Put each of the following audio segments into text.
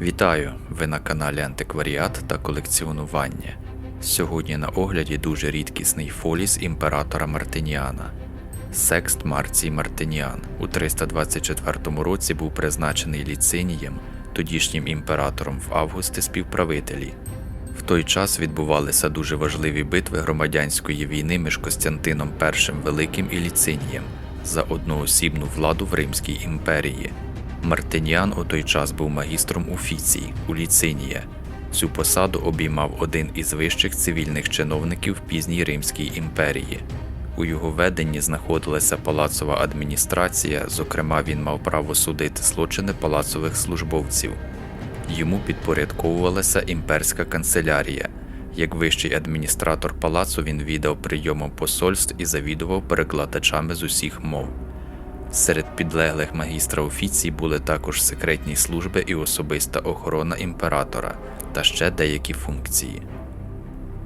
Вітаю! Ви на каналі Антикваріат та колекціонування. Сьогодні на огляді дуже рідкісний фоліс імператора Мартиніана. Секст Марцій Мартиніан у 324 році був призначений ліцинієм, тодішнім імператором в августі співправителі. В той час відбувалися дуже важливі битви громадянської війни між Костянтином І Великим і Ліцинієм за одноосібну владу в Римській імперії. Мартиніан у той час був магістром офіцій у Ліцинія. Цю посаду обіймав один із вищих цивільних чиновників пізній Римській імперії. У його веденні знаходилася палацова адміністрація, зокрема, він мав право судити злочини палацових службовців. Йому підпорядковувалася імперська канцелярія. Як вищий адміністратор палацу він віддав прийомом посольств і завідував перекладачами з усіх мов. Серед підлеглих магістра офіцій були також секретні служби і особиста охорона імператора та ще деякі функції.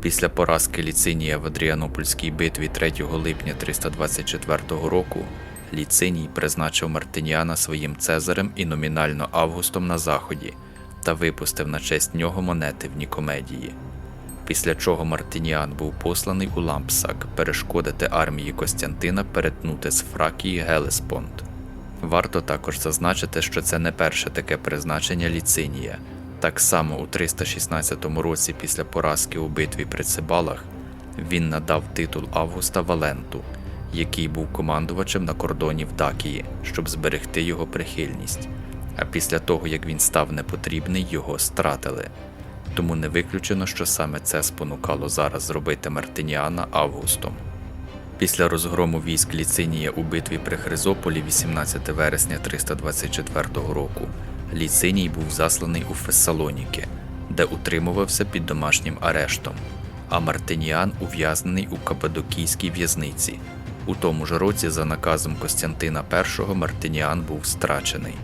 Після поразки Ліцинія в Адріанопольській битві 3 липня 324 року Ліциній призначив Мартиніана своїм цезарем і номінально Августом на заході та випустив на честь нього монети в Нікомедії. Після чого Мартиніан був посланий у Лампсак перешкодити армії Костянтина перетнути з Фракії Гелеспонд. Варто також зазначити, що це не перше таке призначення Ліцинія. Так само у 316 році після поразки у битві при Цибалах він надав титул Августа Валенту, який був командувачем на кордоні в Дакії, щоб зберегти його прихильність. А після того, як він став непотрібний, його стратили. Тому не виключено, що саме це спонукало зараз зробити Мартиніана Августом. Після розгрому військ Ліцинія у битві при Хризополі 18 вересня 324 року Ліциній був засланий у Фессалоніки, де утримувався під домашнім арештом, а Мартиніан ув'язнений у Каппадокійській в'язниці. У тому ж році, за наказом Костянтина І, Мартиніан був страчений.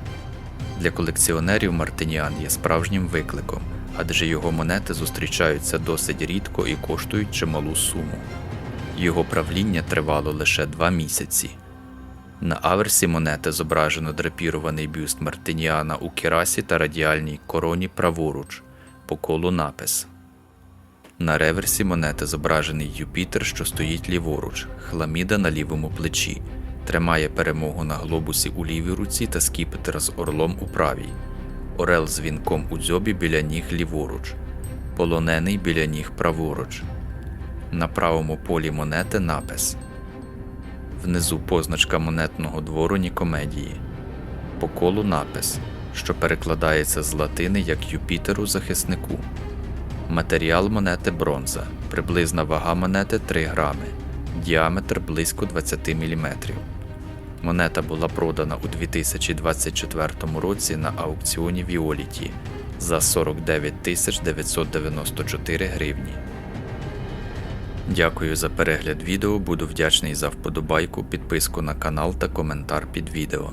Для колекціонерів Мартиніан є справжнім викликом, адже його монети зустрічаються досить рідко і коштують чималу суму. Його правління тривало лише два місяці. На аверсі монети зображено драпірований бюст Мартиніана у керасі та радіальній короні праворуч, по колу напис. На реверсі монети зображений Юпітер, що стоїть ліворуч, хламіда на лівому плечі, тримає перемогу на глобусі у лівій руці та скіпетр з орлом у правій, орел з вінком у дзьобі біля ніг ліворуч, полонений біля ніг праворуч. На правому полі монети напис. Внизу позначка монетного двору Нікомедії. По колу напис, що перекладається з латини як Юпітеру захиснику. Матеріал монети бронза. Приблизна вага монети 3 грами. Діаметр близько 20 мм. Монета була продана у 2024 році на аукціоні Віоліті за 49 994 гривні. Дякую за перегляд відео, буду вдячний за вподобайку, підписку на канал та коментар під відео.